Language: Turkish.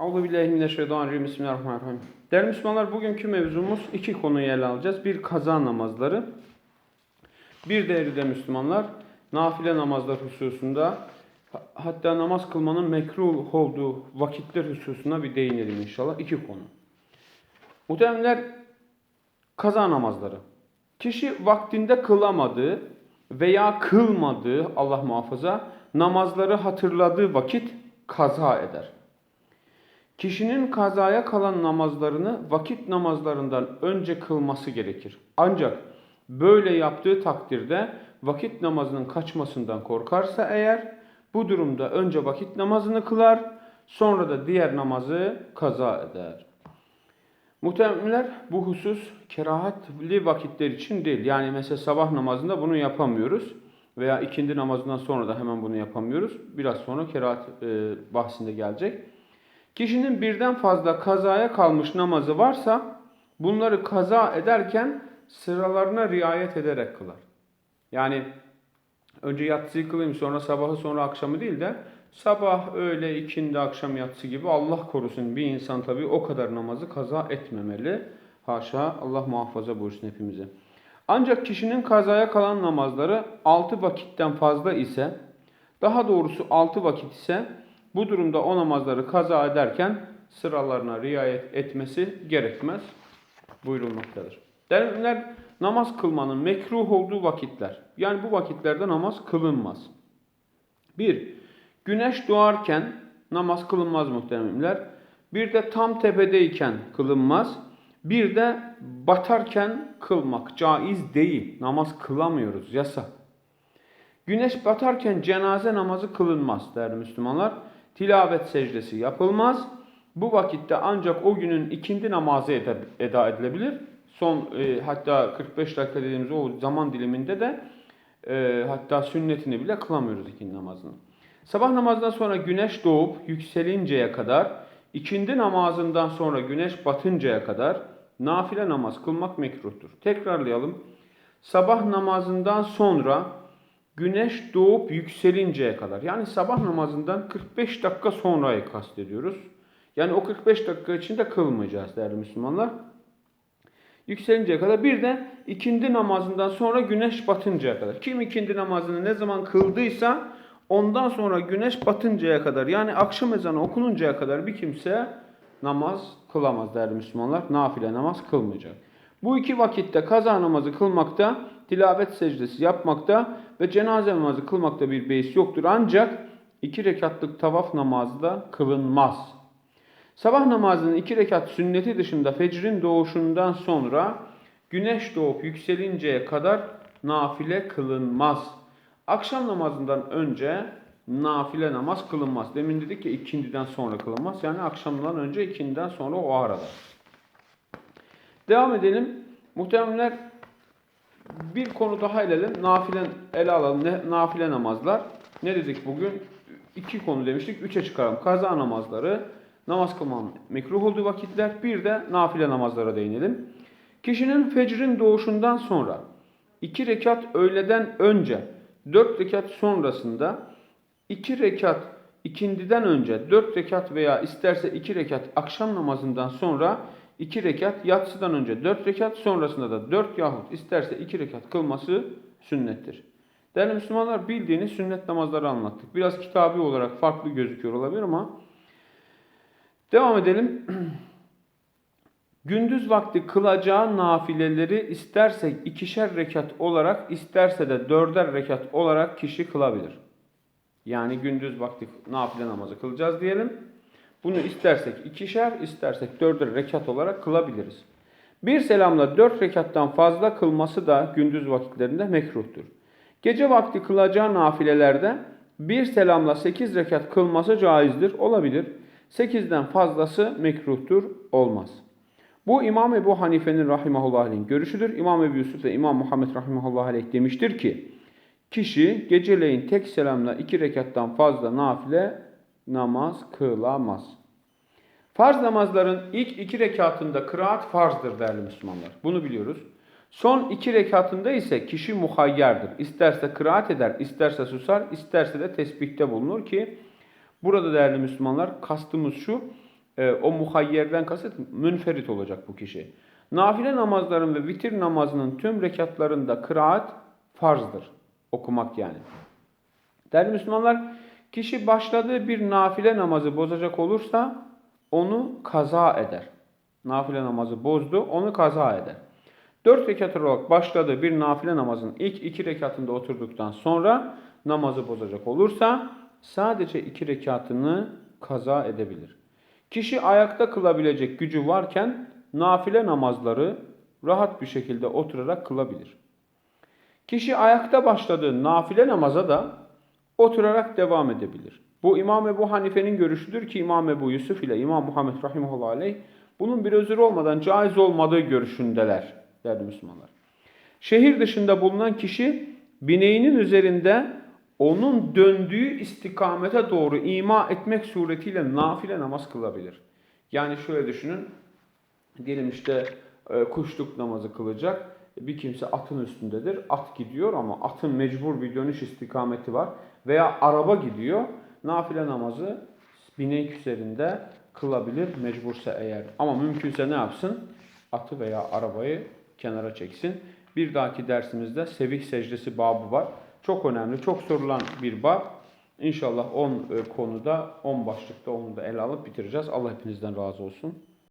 Euzu billahi mineşşeytanirracim. Bismillahirrahmanirrahim. Değerli Müslümanlar bugünkü mevzumuz iki konuyu ele alacağız. Bir kaza namazları. Bir değerli de Müslümanlar nafile namazlar hususunda ha- hatta namaz kılmanın mekruh olduğu vakitler hususuna bir değinelim inşallah. İki konu. Muhtemelenler kaza namazları. Kişi vaktinde kılamadığı veya kılmadığı Allah muhafaza namazları hatırladığı vakit kaza eder. Kişinin kazaya kalan namazlarını vakit namazlarından önce kılması gerekir. Ancak böyle yaptığı takdirde vakit namazının kaçmasından korkarsa eğer bu durumda önce vakit namazını kılar sonra da diğer namazı kaza eder. Muhtemelen bu husus kerahatli vakitler için değil. Yani mesela sabah namazında bunu yapamıyoruz. Veya ikindi namazından sonra da hemen bunu yapamıyoruz. Biraz sonra kerahat e, bahsinde gelecek. Kişinin birden fazla kazaya kalmış namazı varsa bunları kaza ederken sıralarına riayet ederek kılar. Yani önce yatsıyı kılayım sonra sabahı sonra akşamı değil de sabah öğle ikindi akşam yatsı gibi Allah korusun bir insan tabi o kadar namazı kaza etmemeli. Haşa Allah muhafaza buyursun hepimize. Ancak kişinin kazaya kalan namazları 6 vakitten fazla ise daha doğrusu 6 vakit ise bu durumda o namazları kaza ederken sıralarına riayet etmesi gerekmez buyurulmaktadır. Derler namaz kılmanın mekruh olduğu vakitler. Yani bu vakitlerde namaz kılınmaz. 1. Güneş doğarken namaz kılınmaz muhteremler. Bir de tam tepedeyken kılınmaz. Bir de batarken kılmak caiz değil. Namaz kılamıyoruz. Yasak. Güneş batarken cenaze namazı kılınmaz değerli Müslümanlar. Tilavet secdesi yapılmaz. Bu vakitte ancak o günün ikindi namazı eda, edilebilir. Son e, hatta 45 dakika dediğimiz o zaman diliminde de e, hatta sünnetini bile kılamıyoruz ikindi namazını. Sabah namazından sonra güneş doğup yükselinceye kadar, ikindi namazından sonra güneş batıncaya kadar nafile namaz kılmak mekruhtur. Tekrarlayalım. Sabah namazından sonra güneş doğup yükselinceye kadar yani sabah namazından 45 dakika sonrayı kastediyoruz. Yani o 45 dakika içinde kılmayacağız değerli Müslümanlar. Yükselinceye kadar bir de ikindi namazından sonra güneş batıncaya kadar. Kim ikindi namazını ne zaman kıldıysa ondan sonra güneş batıncaya kadar yani akşam ezanı okununcaya kadar bir kimse namaz kılamaz değerli Müslümanlar. Nafile namaz kılmayacak. Bu iki vakitte kaza namazı kılmakta, tilavet secdesi yapmakta ve cenaze namazı kılmakta bir beis yoktur. Ancak iki rekatlık tavaf namazı da kılınmaz. Sabah namazının iki rekat sünneti dışında fecrin doğuşundan sonra güneş doğup yükselinceye kadar nafile kılınmaz. Akşam namazından önce nafile namaz kılınmaz. Demin dedik ki ikindiden sonra kılınmaz. Yani akşamdan önce ikindiden sonra o arada. Devam edelim. Muhtemelenler bir konu daha ele alalım. Nafile, ele alalım. Ne, nafile namazlar. Ne dedik bugün? İki konu demiştik. Üçe çıkaralım. Kaza namazları, namaz kılmanın mekruh olduğu vakitler. Bir de nafile namazlara değinelim. Kişinin fecrin doğuşundan sonra iki rekat öğleden önce, dört rekat sonrasında iki rekat ikindiden önce dört rekat veya isterse iki rekat akşam namazından sonra iki rekat yatsıdan önce dört rekat sonrasında da dört yahut isterse iki rekat kılması sünnettir. Değerli Müslümanlar bildiğiniz sünnet namazları anlattık. Biraz kitabi olarak farklı gözüküyor olabilir ama devam edelim. Gündüz vakti kılacağı nafileleri isterse ikişer rekat olarak isterse de dörder rekat olarak kişi kılabilir. Yani gündüz vakti nafile namazı kılacağız diyelim. Bunu istersek ikişer, istersek dörder rekat olarak kılabiliriz. Bir selamla dört rekattan fazla kılması da gündüz vakitlerinde mekruhtur. Gece vakti kılacağı nafilelerde bir selamla sekiz rekat kılması caizdir, olabilir. Sekizden fazlası mekruhtur, olmaz. Bu İmam Ebu Hanife'nin rahimahullah görüşüdür. İmam Ebu Yusuf ve İmam Muhammed rahimahullah aleyh demiştir ki, Kişi geceleyin tek selamla iki rekattan fazla nafile namaz kılamaz. Farz namazların ilk iki rekatında kıraat farzdır değerli Müslümanlar. Bunu biliyoruz. Son iki rekatında ise kişi muhayyerdir. İsterse kıraat eder, isterse susar, isterse de tesbihte bulunur ki burada değerli Müslümanlar kastımız şu. e, o muhayyerden kasıt münferit olacak bu kişi. Nafile namazların ve vitir namazının tüm rekatlarında kıraat farzdır. Okumak yani. Değerli Müslümanlar, kişi başladığı bir nafile namazı bozacak olursa onu kaza eder. Nafile namazı bozdu, onu kaza eder. Dört rekat olarak başladığı bir nafile namazın ilk iki rekatında oturduktan sonra namazı bozacak olursa sadece iki rekatını kaza edebilir. Kişi ayakta kılabilecek gücü varken nafile namazları rahat bir şekilde oturarak kılabilir. Kişi ayakta başladığı nafile namaza da oturarak devam edebilir. Bu İmam Ebu Hanife'nin görüşüdür ki İmam Ebu Yusuf ile İmam Muhammed Rahimullah Aleyh bunun bir özür olmadan caiz olmadığı görüşündeler değerli Müslümanlar. Şehir dışında bulunan kişi bineğinin üzerinde onun döndüğü istikamete doğru ima etmek suretiyle nafile namaz kılabilir. Yani şöyle düşünün. Diyelim işte e, kuşluk namazı kılacak. Bir kimse atın üstündedir. At gidiyor ama atın mecbur bir dönüş istikameti var. Veya araba gidiyor. Nafile namazı binek üzerinde kılabilir mecbursa eğer. Ama mümkünse ne yapsın? Atı veya arabayı kenara çeksin. Bir dahaki dersimizde sevih secdesi babı var. Çok önemli, çok sorulan bir bab. İnşallah 10 konuda, 10 başlıkta onu da ele alıp bitireceğiz. Allah hepinizden razı olsun.